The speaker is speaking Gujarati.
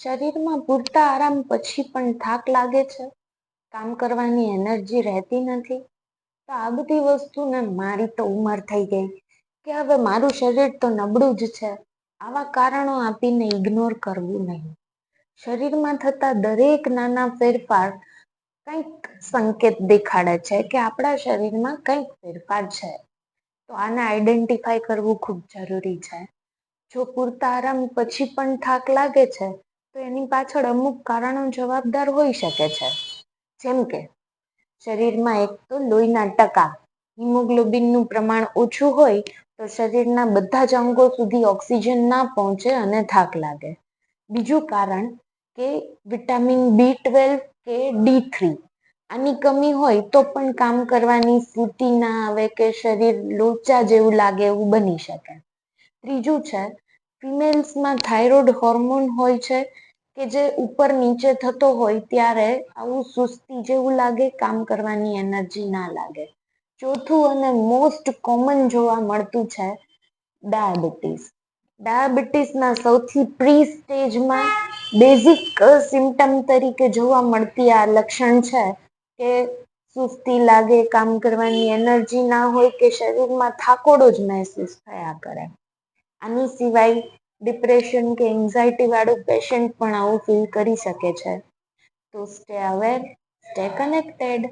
શરીરમાં પૂરતા આરામ પછી પણ થાક લાગે છે. કામ કરવાની એનર્જી રહેતી નથી. તો આ બધી વસ્તુને મારી તો ઉંમર થઈ ગઈ. કે હવે મારું શરીર તો નબળું જ છે. આવા કારણો આપીને ઇગ્નોર કરવું નહીં. શરીરમાં થતા દરેક નાના ફેરફાર કંઈક સંકેત દેખાડે છે કે આપણા શરીરમાં કંઈક ફેરફાર છે. તો આને આઈડેન્ટિફાય કરવું ખૂબ જરૂરી છે. જો પૂરતા આરામ પછી પણ થાક લાગે છે તો એની પાછળ અમુક કારણો જવાબદાર હોઈ શકે છે. જેમ કે, શરીરમાં એક તો લોહીના ટકા, હિમોગ્લોબિનનું પ્રમાણ ઓછું હોય તો શરીરના બધા જ અંગો સુધી ઓક્સિજન ના પહોંચે અને થાક લાગે. બીજું કારણ કે વિટામિન બી ટ્વેલ્વ કે ડી થ્રી, આની કમી હોય તો પણ કામ કરવાની સ્થિતિ ના આવે કે શરીર લોચા જેવું લાગે એવું બની શકે. ત્રીજું છે ફિમેલ્સમાં થાઇરોઇડ હોર્મોન હોય છે કે જે ઉપર નીચે થતો હોય ત્યારે આવું સુસ્તી જેવું લાગે, કામ કરવાની એનર્જી ના લાગે. ચોથું અને મોસ્ટ કોમન જોવા મળતું છે ડાયાબિટીસ. ડાયાબિટીસના સૌથી પ્રી સ્ટેજમાં બેઝિક સિમ્ટમ તરીકે જોવા મળતી આ લક્ષણ છે કે સુસ્તી લાગે, કામ કરવાની એનર્જી ના હોય કે શરીરમાં થાકોડો જ મહેસૂસ થયા કરે. આની સિવાય ડિપ્રેશન કે એન્ઝાયટી વાળું પેશન્ટ પણ આવું ફીલ કરી શકે છે. તો સ્ટે અવેર સ્ટે કનેક્ટેડ